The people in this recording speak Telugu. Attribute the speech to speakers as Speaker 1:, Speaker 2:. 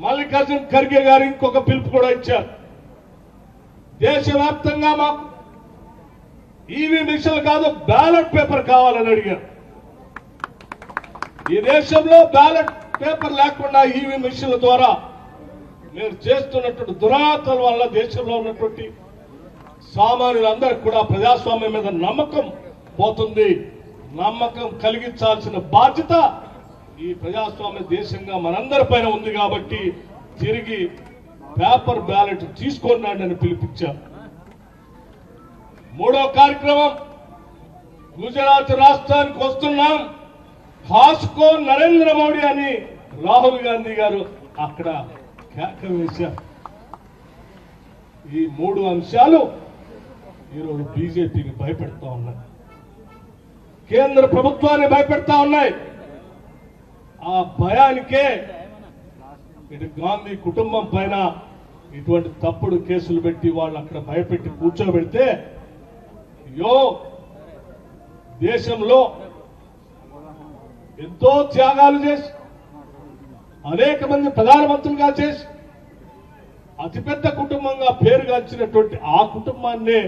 Speaker 1: మల్లికార్జున్ ఖర్గే గారు ఇంకొక పిలుపు కూడా ఇచ్చారు. దేశవ్యాప్తంగా మా ఈవీ మిషన్లు కాదు బ్యాలెట్ పేపర్ కావాలని అడిగారు. ఈ దేశంలో బ్యాలెట్ పేపర్ లేకుండా ఈవీ మిషన్ల ద్వారా మీరు చేస్తున్నటువంటి దురాతల వల్ల దేశంలో ఉన్నటువంటి సామాన్యులందరికీ కూడా ప్రజాస్వామ్యం మీద నమ్మకం పోతుంది. నమ్మకం కలిగించాల్సిన బాధ్యత ఈ ప్రజాస్వామ్య దేశంగా మనందరి పైన ఉంది కాబట్టి తిరిగి పేపర్ బ్యాలెట్ తీసుకున్నాడు అని పిలిపించారు మూడో కార్యక్రమం గుజరాత్ రాష్ట్రానికి వస్తున్నాం. కాసుకో నరేంద్ర మోడీ అని రాహుల్ గాంధీ గారు అక్కడ కేక వేశారు. ఈ మూడు అంశాలు ఈరోజు బీజేపీని భయపెడతా ఉన్నాయి. కేంద్ర ప్రభుత్వాన్ని భయపెడతా ఉన్నాయి. ఆ భయానికే ఇది గాంధీ కుటుంబం పైన ఇటువంటి తప్పుడు కేసులు పెట్టి వాళ్ళు అక్కడ భయపెట్టి కూర్చోబెడితే యో దేశంలో ఎంతో త్యాగాలు చేసి అనేక మంది ప్రధానమంత్రులుగా చేసి అతిపెద్ద కుటుంబంగా పేరుగాంచినటువంటి ఆ కుటుంబాన్నే